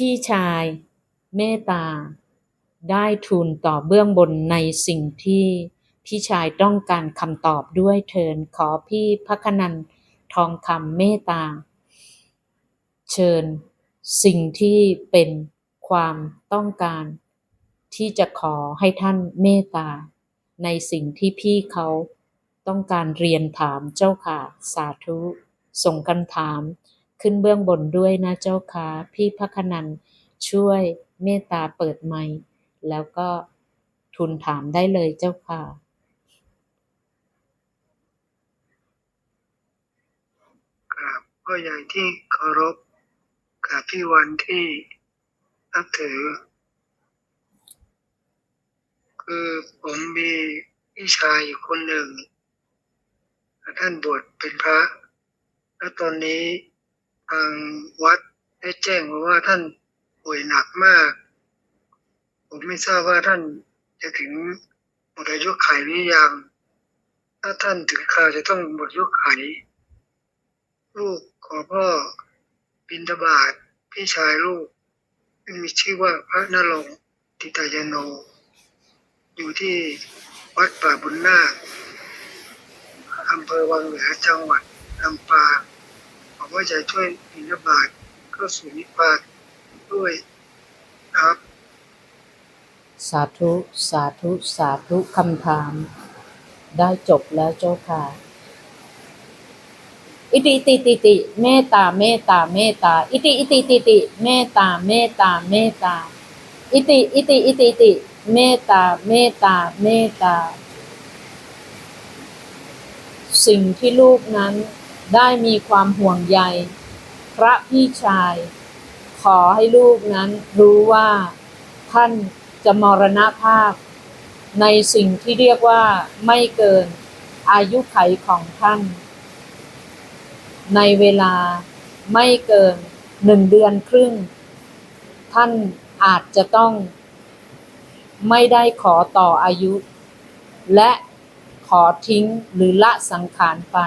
พี่ชาย เมตตา ได้ทูลต่อเบื้องบนในสิ่งที่พี่ชายต้องการคำตอบด้วยเทินขอพี่พักนันทองคำเมตตา เชิญ สิ่งที่เป็นความต้องการ ที่จะขอให้ท่านเมตตา ในสิ่งที่พี่เขาต้องการเรียนถามเจ้าค่ะ สาธุ ส่งคำถาม ขึ้นเบื้องบนด้วยนะเจ้าค่ะพี่พักนันช่วยเมตตาเปิดไมค์แล้วก็ทูลถามได้เลยเจ้าค่ะ กราบพ่อใหญ่ที่เคารพกราบพี่วันที่นับถือ คือผมมีพี่ชายอยู่คนหนึ่ง ท่านบวชเป็นพระ และตอนนี้ ทางวัดได้แจ้งมาว่าท่านป่วยหนักมาก ผมไม่ทราบว่าท่านจะถึงหมดอายุไขหรือยัง ถ้าท่านถึงคราวจะต้องหมดอายุไข ลูกขอพ่อบินทบาทพี่ชายลูกมีชื่อว่าพระนรงติตายโน อยู่ที่วัดป่าบุญนาคอำเภอวังเหนือจังหวัดลำปาง ขอว่าจะช่วยบินบาทเข้าสู่นิพพานด้วยครับ สาธุ สาธุ สาธุคำถาม ได้จบแล้วเจ้าค่ะ อิติติติติเมตตาเมตตาเมตตา อิติอิติติติเมตตาเมตตาเมตตา อิติอิติอิติติเมตตาเมตตาเมตตา สิ่งที่ลูกนั้น ได้มีความห่วงใย พระพี่ชาย ขอให้ลูกนั้นรู้ว่า ท่านจะมรณภาพ ในสิ่งที่เรียกว่าไม่เกินอายุไขของท่าน ในเวลาไม่เกินหนึ่งเดือนครึ่ง ท่านอาจจะต้อง ไม่ได้ขอต่ออายุ และขอทิ้งหรือละสังขารไป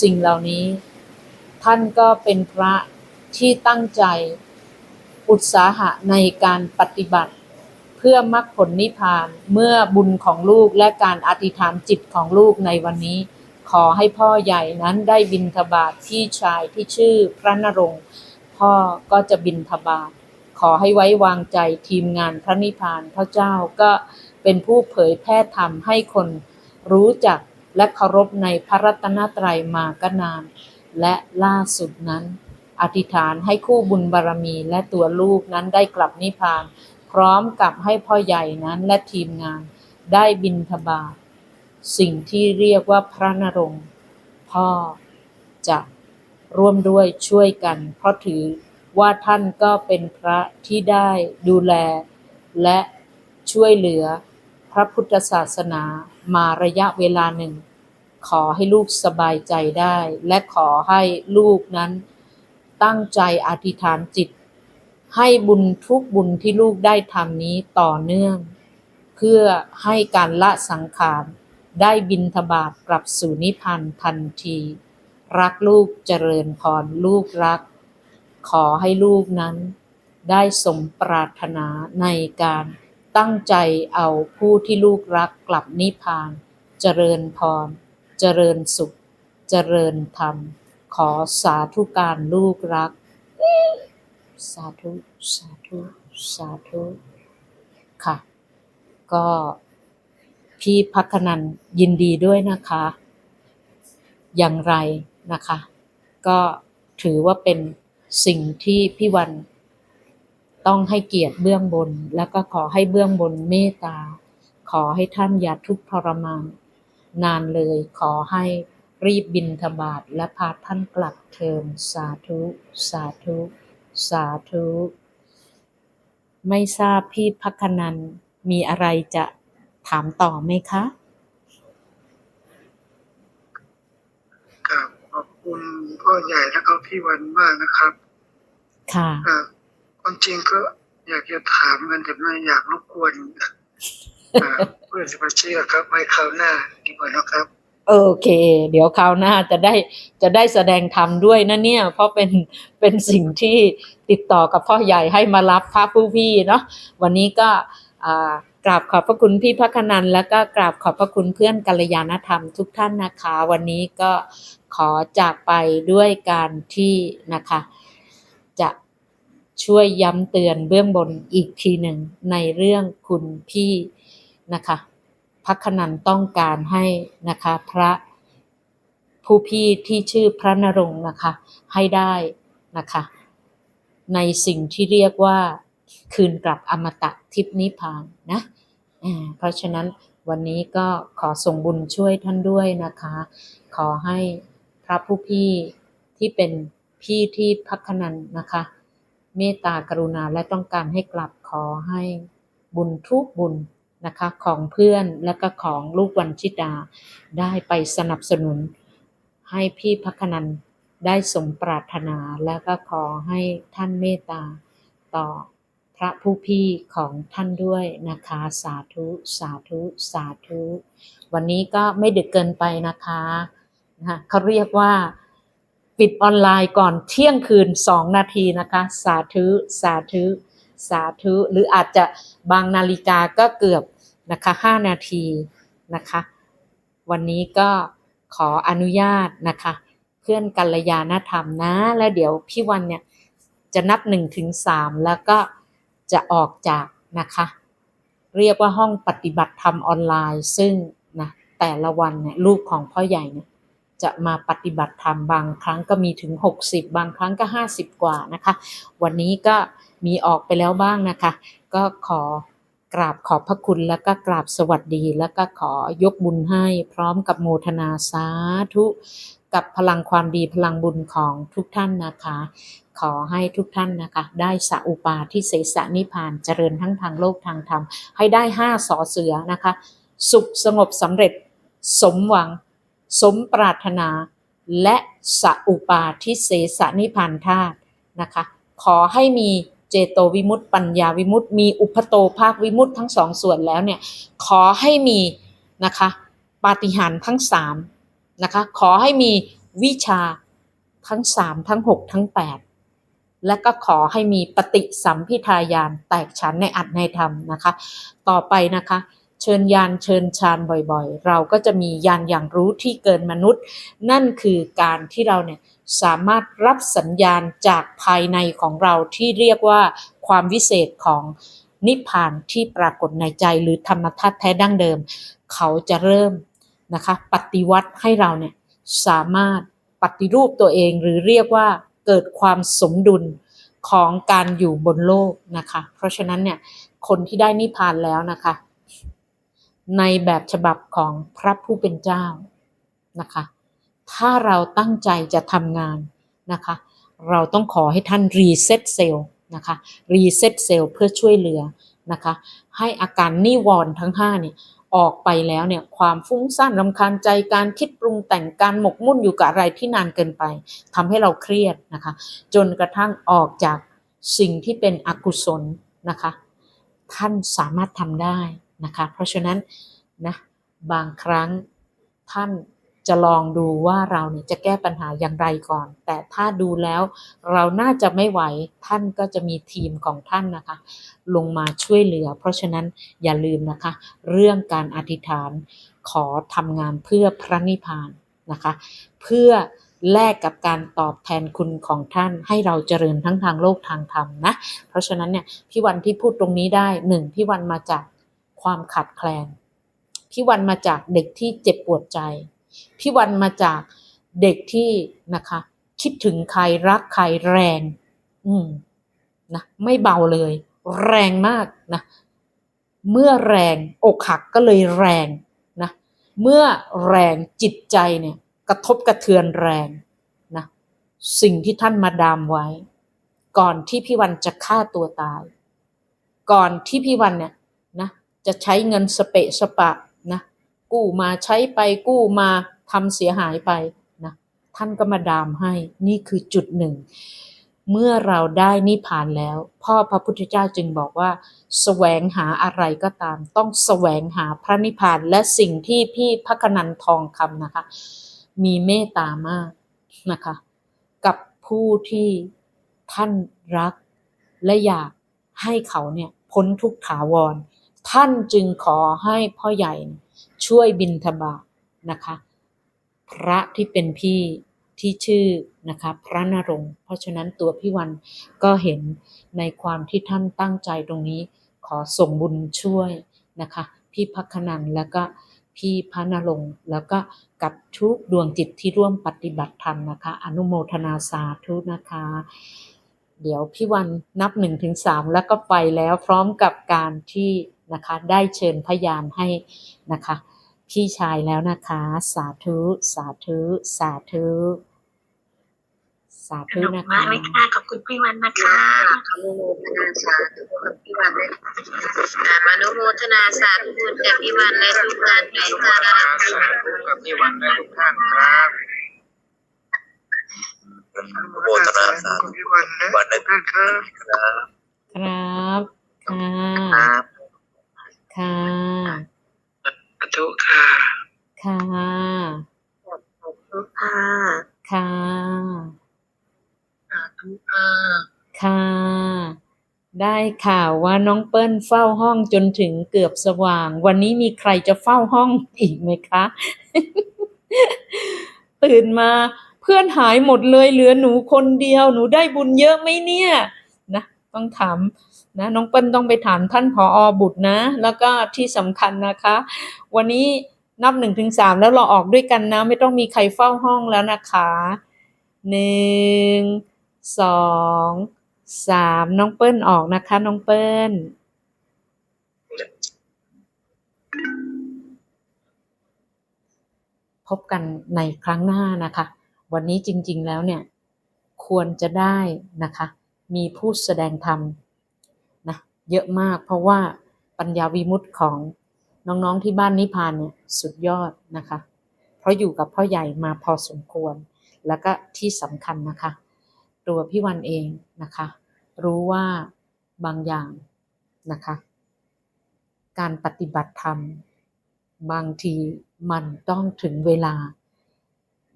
สิ่งเหล่านี้ ท่านก็เป็นพระที่ตั้งใจอุตสาหะในการปฏิบัติ เพื่อมรรคผลนิพพานเมื่อบุญของลูกและการอธิษฐานจิตของลูกในวันนี้ ขอให้พ่อใหญ่นั้นได้บินทบาทพี่ชายที่ชื่อพระนรงค์พ่อก็จะบินทบาทขอให้ไว้วางใจทีมงานพระนิพพานพระเจ้าก็เป็นผู้เผยแพร่ธรรมให้คนรู้จัก และเคารพในพระรัตนตรัยมาก็นาน และล่าสุดนั้น อธิษฐานให้คู่บุญบารมีและตัวลูกนั้นได้กลับนิพพาน พร้อมกับให้พ่อใหญ่นั้นและทีมงานได้บินทบาทสิ่งที่เรียกว่าพระนรงพ่อจะร่วมด้วยช่วยกัน เพราะถือว่าท่านก็เป็นพระที่ได้ดูแล และช่วยเหลือพระพุทธศาสนา มาระยะเวลาหนึ่ง ขอให้ลูกสบายใจได้ และขอให้ลูกนั้นตั้งใจอธิษฐานจิต ให้บุญทุกบุญที่ลูกได้ทำนี้ต่อเนื่อง เพื่อให้การละสังขารได้บินทบาทกลับสู่นิพพานทันที รักลูกเจริญพรลูกรัก ขอให้ลูกนั้นได้สมปรารถนาในการ ตั้งใจเอาผู้ที่ลูกรักกลับนิพพาน เจริญพร เจริญสุข เจริญธรรม ขอสาธุการลูกรัก สาธุ สาธุ สาธุ ค่ะ ก็พี่พักนันยินดีด้วยนะคะ อย่างไรนะคะ ก็ถือว่าเป็นสิ่งที่พี่วัน ต้องให้เกียรติเบื้องบน แล้วก็ขอให้เบื้องบนเมตตา ขอให้ท่านอย่าทุกข์ทรมาน นานเลย ขอให้รีบบินทบาทและพาท่านกลับเทินสาธุ สาธุ สาธุ ไม่ทราบพี่พักนันมีอะไรจะถามต่อไหมคะกราบขอบคุณพ่อใหญ่และก็พี่วันมากนะครับ ค่ะอ่า ความจริงก็อยากจะถามกันแต่ไม่อยากรบกวนอ่าเพื่อนสมาชิกอะครับไว้คราวหน้าดีกว่านะครับเอโอเค เดี๋ยวคราวหน้าจะได้จะได้แสดงธรรมด้วยนะเนี่ย เพราะเป็นเป็นสิ่งที่ติดต่อกับพ่อใหญ่ให้มารับพระผู้พี่เนาะวันนี้ก็อ่ากราบขอบพระคุณพี่พักนันแล้วก็กราบขอบพระคุณเพื่อนกัลยาณธรรมทุกท่านนะคะ วันนี้ก็ขอจากไปด้วยการที่นะคะจะ ช่วยย้ำเตือนเบื้องบนอีกทีหนึ่งในเรื่องคุณพี่นะคะพักนันต้องการให้นะคะพระผู้พี่ที่ชื่อพระนรงค์นะคะ ให้ได้นะคะ ในสิ่งที่เรียกว่าคืนกลับอมตะทิพนิพพานนะเพราะฉะนั้นวันนี้ก็ขอส่งบุญช่วยท่านด้วยนะคะ ขอให้พระผู้พี่ที่เป็นพี่ที่พักนันนะคะ เมตตากรุณาและต้องการให้กลับขอให้บุญทุกบุญนะคะของเพื่อนและก็ของลูกวันชิดา ได้ไปสนับสนุน ให้พี่พักนันได้สมปรารถนาและก็ขอให้ท่านเมตตาต่อพระผู้พี่ของท่านด้วยนะคะสาธุสาธุสาธุ วันนี้ก็ไม่ดึกเกินไปนะคะนะคะเขาเรียกว่า ปิดออนไลน์ก่อนเที่ยงคืน 2 นาทีนะคะ สาธุสาธุสาธุหรืออาจจะบางนาฬิกาก็เกือบนะคะ5นาทีนะคะ วันนี้ก็ขออนุญาตนะคะ เพื่อนกัลยาณธรรมนะ และเดี๋ยวพี่วันเนี่ยจะนับ1ถึง3แล้วก็จะออกจากนะคะ เรียกว่าห้องปฏิบัติธรรมออนไลน์ ซึ่งนะแต่ละวันเนี่ยลูกของพ่อใหญ่เนี่ย จะมาปฏิบัติธรรมบางครั้งก็มีถึง 60 บางครั้งก็ 50 กว่านะคะ วันนี้ก็มีออกไปแล้วบ้างนะคะ ก็ขอกราบขอบพระคุณแล้วก็กราบสวัสดี แล้วก็ขอยกบุญให้พร้อมกับโมทนาสาธุ กับพลังความดีพลังบุญของทุกท่านนะคะ ขอให้ทุกท่านนะคะ ได้สัอุปาทิเสสนิพพานเจริญทั้งทางโลกทางธรรม ให้ได้ห้าสอเสือนะคะ สุขสงบสำเร็จสมหวัง สมปรารถนา และสัอุปาทิเสสนิพานธาตุนะคะ ขอให้มีเจโตวิมุตติ ปัญญาวิมุตติ มีอุปโตภาควิมุตติทั้งสองส่วนแล้วเนี่ย ขอให้มีนะคะปาฏิหาริย์ทั้งสามนะคะ ขอให้มีวิชาทั้งสามทั้งหกทั้งแปดและก็ขอให้มีปฏิสัมพิทายานแตกฉานในอัตในธรรมนะคะ ต่อไปนะคะ เชิญยานเชิญชานบ่อยๆ เราก็จะมียานอย่างรู้ที่เกินมนุษย์ นั่นคือการที่เราเนี่ยสามารถรับสัญญาณจากภายในของเราที่เรียกว่าความวิเศษของนิพพานที่ปรากฏในใจหรือธรรมธาตุแท้ดั้งเดิม เขาจะเริ่มนะคะปฏิวัติให้เราเนี่ยสามารถปฏิรูปตัวเองหรือเรียกว่าเกิดความสมดุลของการอยู่บนโลกนะคะ เพราะฉะนั้นเนี่ยคนที่ได้นิพพานแล้วนะคะ ในแบบฉบับของพระผู้เป็นเจ้านะคะ ถ้าเราตั้งใจจะทำงานนะคะ เราต้องขอให้ท่านรีเซ็ตเซลล์นะคะรีเซ็ตเซลล์เพื่อช่วยเหลือนะคะ ให้อาการนิวรณ์ทั้ง5เนี่ยออกไปแล้วเนี่ยความฟุ้งซ่านรำคาญใจการคิดปรุงแต่งการหมกมุ่นอยู่กับอะไรที่นานเกินไปทำให้เราเครียดนะคะ จนกระทั่งออกจากสิ่งที่เป็นอกุศลนะคะ ท่านสามารถทำได้ นะคะ เพราะฉะนั้นนะบางครั้งท่านจะลองดูว่าเราเนี่ยจะแก้ปัญหาอย่างไรก่อน แต่ถ้าดูแล้วเราน่าจะไม่ไหวท่านก็จะมีทีมของท่านนะคะ ลงมาช่วยเหลือ เพราะฉะนั้นอย่าลืมนะคะ เรื่องการอธิษฐานขอทำงานเพื่อพระนิพพานนะคะ เพื่อแลกกับการตอบแทนคุณของท่านให้เราเจริญทั้งทางโลกทางธรรมนะ เพราะฉะนั้นเนี่ยพี่วันที่พูดตรงนี้ได้หนึ่งพี่วันมาจาก ความขาดแคลน พี่วันมาจากเด็กที่เจ็บปวดใจ พี่วันมาจากเด็กที่นะคะ คิดถึงใครรักใครแรง อืมนะไม่เบาเลย แรงมากนะ เมื่อแรงอกหักก็เลยแรงนะ เมื่อแรงจิตใจเนี่ย กระทบกระเทือนแรงนะสิ่งที่ท่านมาดามไว้ ก่อนที่พี่วันจะฆ่าตัวตาย ก่อนที่พี่วันเนี่ย จะใช้เงินสเปะสปะนะกู้มาใช้ไปกู้มาทำเสียหายไปนะท่านก็มาดามให้นี่คือจุดหนึ่ง เมื่อเราได้นิพพานแล้ว พ่อพระพุทธเจ้าจึงบอกว่าแสวงหาอะไรก็ตาม ต้องแสวงหาพระนิพพานและสิ่งที่พี่พักนันทองคำนะคะ มีเมตตามากนะคะ กับผู้ที่ท่านรักและอยากให้เขาเนี่ยพ้นทุกข์ถาวร ท่านจึงขอให้พ่อใหญ่ช่วยบินทบาทนะคะ พระที่เป็นพี่ที่ชื่อนะคะพระนรงเพราะฉะนั้นตัวพี่วันก็เห็นในความที่ท่านตั้งใจตรงนี้ ขอส่งบุญช่วยนะคะ พี่พักนันแล้วก็พี่พระนรงแล้วก็กับทุกดวงจิตที่ร่วมปฏิบัติธรรมนะคะ อนุโมทนาสาธุนะคะ เดี๋ยวพี่วันนับหนึ่งถึงสามแล้วก็ไปแล้วพร้อมกับการที่นะคะ ได้เชิญพยานให้นะคะ พี่ชายแล้วนะคะ สาธุ สาธุ สาธุ สาสธุนุกนะมาคะกเลยค่ะขอบคุณพี่วันนะคะอนุโมทนาสาธุกับพี่วันด้วยอ่ามานุโมทนาสาธุบุญกับพี่วันและทุกท่านด้วยค่ะสาธุกับพี่วันและทุกท่านครับอนุโมทนาสาธุกับพี่วันและทุกท่านครับ ครับ ครับ ค่ะครับค่ะสาธุค่ะ ค่ะขอบคุณค่ะค่ะสาธุค่ะค่ะ ได้ข่าวว่าน้องเปิ้ลเฝ้าห้องจนถึงเกือบสว่าง วันนี้มีใครจะเฝ้าห้องอีกไหมคะ ตื่นมาเพื่อนหายหมดเลยเหลือหนูคนเดียว หนูได้บุญเยอะไหมเนี่ย นะ ต้องถาม นะน้องเปิ้ลต้องไปถามท่านผออบุตรนะ แล้วก็ที่สำคัญนะคะ วันนี้นับหนึ่งถึงสามแล้วเราออกด้วยกันนะ ไม่ต้องมีใครเฝ้าห้องแล้วนะคะหนึ่งสองสามน้องเปิ้ลออกนะคะ น้องเปิ้ลพบกันในครั้งหน้านะคะ วันนี้จริงๆแล้วเนี่ย ควรจะได้นะคะ มีผู้แสดงธรรม เยอะมาก เพราะว่าปัญญาวิมุตติของน้องๆที่บ้านนิพพานเนี่ยสุดยอดนะคะ เพราะอยู่กับพ่อใหญ่มาพอสมควร แล้วก็ที่สำคัญนะคะ ตัวพี่วันเองนะคะ รู้ว่าบางอย่างนะคะ การปฏิบัติธรรม บางทีมันต้องถึงเวลา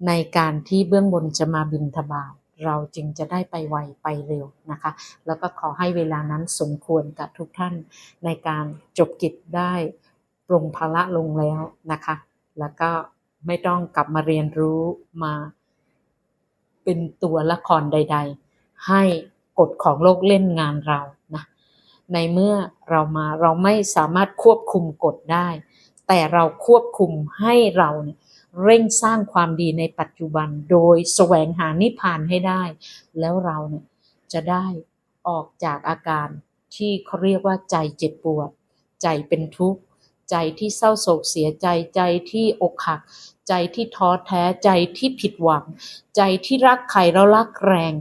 ในการที่เบื้องบนจะมาบินทบาท เราจึงจะได้ไปไวไปเร็วนะคะ แล้วก็ขอให้เวลานั้นสมควรกับทุกท่านในการจบกิจได้ปรงภาระลงแล้วนะคะ แล้วก็ไม่ต้องกลับมาเรียนรู้มาเป็นตัวละครใด ๆ ให้กฎของโลกเล่นงานเรานะในเมื่อเรามาเราไม่สามารถควบคุมกฎได้ แต่เราควบคุมให้เราเนี่ย เร่งสร้างความดีในปัจจุบัน โดยแสวงหานิพพานให้ได้ แล้วเราเนี่ยจะได้ออกจากอาการที่เขาเรียกว่าใจเจ็บปวด ใจเป็นทุกข์ ใจที่เศร้าโศกเสียใจใจที่อกหัก ใจที่ท้อแท้ใจที่ผิดหวัง ใจที่รักใครแล้วรักแรง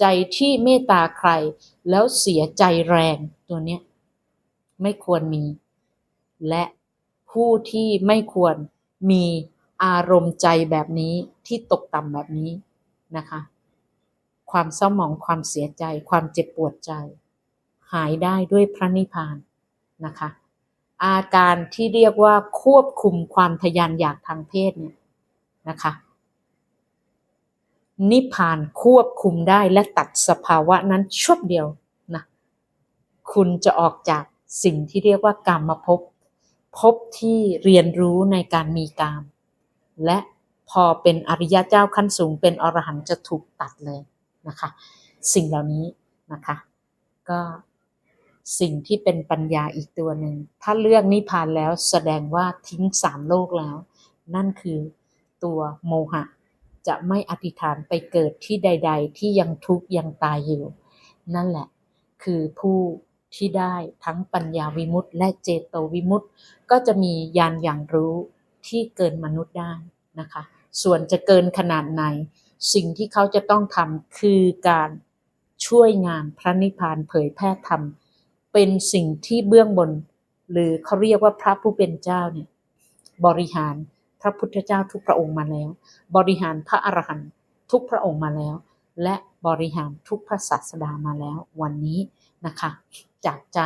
ใจที่เมตตาใคร แล้วเสียใจแรงตัวเนี้ยไม่ควรมี และผู้ที่ไม่ควรมี อารมณ์ใจแบบนี้ที่ตกต่ำแบบนี้นะคะ ความเศร้าหมองความเสียใจ ความเจ็บปวดใจ หายได้ด้วยพระนิพพานนะคะ อาการที่เรียกว่าควบคุมความทยานอยากทางเพศเนี่ยนะคะ นิพพานควบคุมได้และตัดสภาวะนั้นชุบเดียวนะคุณจะออกจากสิ่งที่เรียกว่ากรรมภพภพที่เรียนรู้ในการมีกาม และพอเป็นอริยะเจ้าขั้นสูง เป็นอรหันต์จะถูกตัดเลยนะคะ สิ่งเหล่านี้นะคะ ก็สิ่งที่เป็นปัญญาอีกตัวหนึ่ง ถ้าเลือกนิพพานแล้วแสดงว่าทิ้งสามโลกแล้ว นั่นคือตัวโมหะ จะไม่อธิษฐานไปเกิดที่ใด ๆ ที่ยังทุกข์ยังตายอยู่ นั่นแหละ คือผู้ที่ได้ทั้งปัญญาวิมุตติและเจโตวิมุตติก็จะมีญาณอย่างรู้ ที่เกินมนุษย์ได้นะคะ ส่วนจะเกินขนาดไหน สิ่งที่เขาจะต้องทำคือการช่วยงานพระนิพพานเผยแพร่ธรรม เป็นสิ่งที่เบื้องบน หรือเขาเรียกว่าพระผู้เป็นเจ้าเนี่ยบริหารพระพุทธเจ้าทุกพระองค์มาแล้ว บริหารพระอรหันต์ทุกพระองค์มาแล้ว และบริหารทุกพระศาสดามาแล้ววันนี้นะคะ จากใจ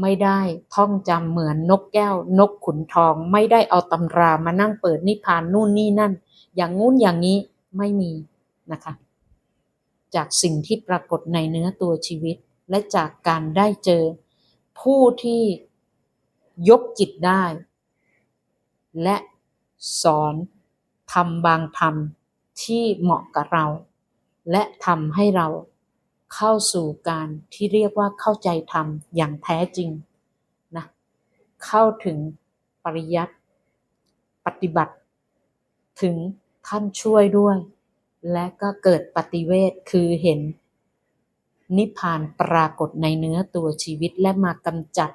ไม่ได้ท่องจำเหมือนนกแก้ว นกขุนทอง ไม่ได้เอาตำรามานั่งเปิดนิพพานนู่นนี่นั่น อย่างงู้นอย่างนี้ไม่มีนะคะ จากสิ่งที่ปรากฏในเนื้อตัวชีวิต และจากการได้เจอ ผู้ที่ยกจิตได้ และสอนทำบางธรรมที่เหมาะกับเรา และทำให้เรา เข้าสู่การที่เรียกว่าเข้าใจธรรมอย่างแท้จริงนะเข้าถึงปริยัติปฏิบัติ ถึงท่านช่วยด้วย และก็เกิดปฏิเวทคือเห็น นิพพานปรากฏในเนื้อตัวชีวิตและมากำจัด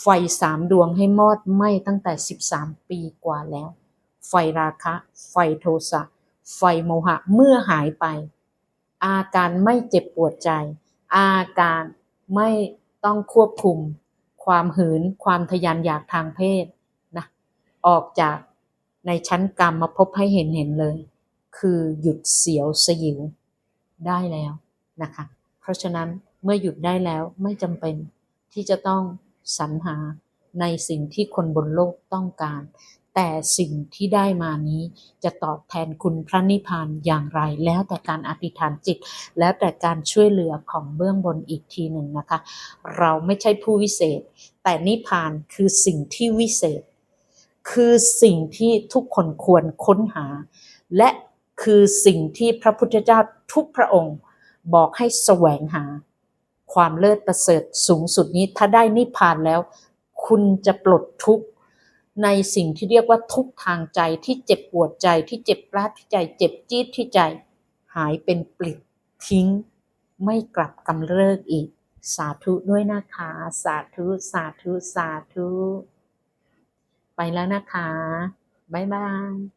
ไฟสามดวงให้มอดไหม้ตั้งแต่ 13 ปีกว่าแล้ว ไฟราคะ ไฟโทสะ ไฟโมหะเมื่อหายไป อาการไม่เจ็บปวดใจ อาการไม่ต้องควบคุม ความหืน ความทยานอยากทางเพศนะออกจากในชั้นกรรมมาพบให้เห็นเห็นเลย คือหยุดเสียวสยิวได้แล้วนะคะ เพราะฉะนั้นเมื่อหยุดได้แล้วไม่จำเป็นที่จะต้องสรรหาในสิ่งที่คนบนโลกต้องการ แต่สิ่งที่ได้มานี้จะตอบแทนคุณพระนิพพานอย่างไร แล้วแต่การอธิษฐานจิต แล้วแต่การช่วยเหลือของเบื้องบนอีกทีหนึ่งนะคะ เราไม่ใช่ผู้วิเศษ แต่นิพพานคือสิ่งที่วิเศษ คือสิ่งที่ทุกคนควรค้นหา และคือสิ่งที่พระพุทธเจ้าทุกพระองค์บอกให้แสวงหา ความเลิศประเสริฐสูงสุดนี้ถ้าได้นิพพานแล้ว คุณจะปลดทุกข์ ในสิ่งที่เรียกว่าทุกทางใจที่เจ็บปวดใจที่เจ็บปราดที่ใจ เจ็บจี๊ดที่ใจ หายเป็นปลิดทิ้ง ไม่กลับกำเริกอีก สาธุด้วยนะคะ สาธุ สาธุ สาธุ ไปแล้วนะคะ บ๊ายบาย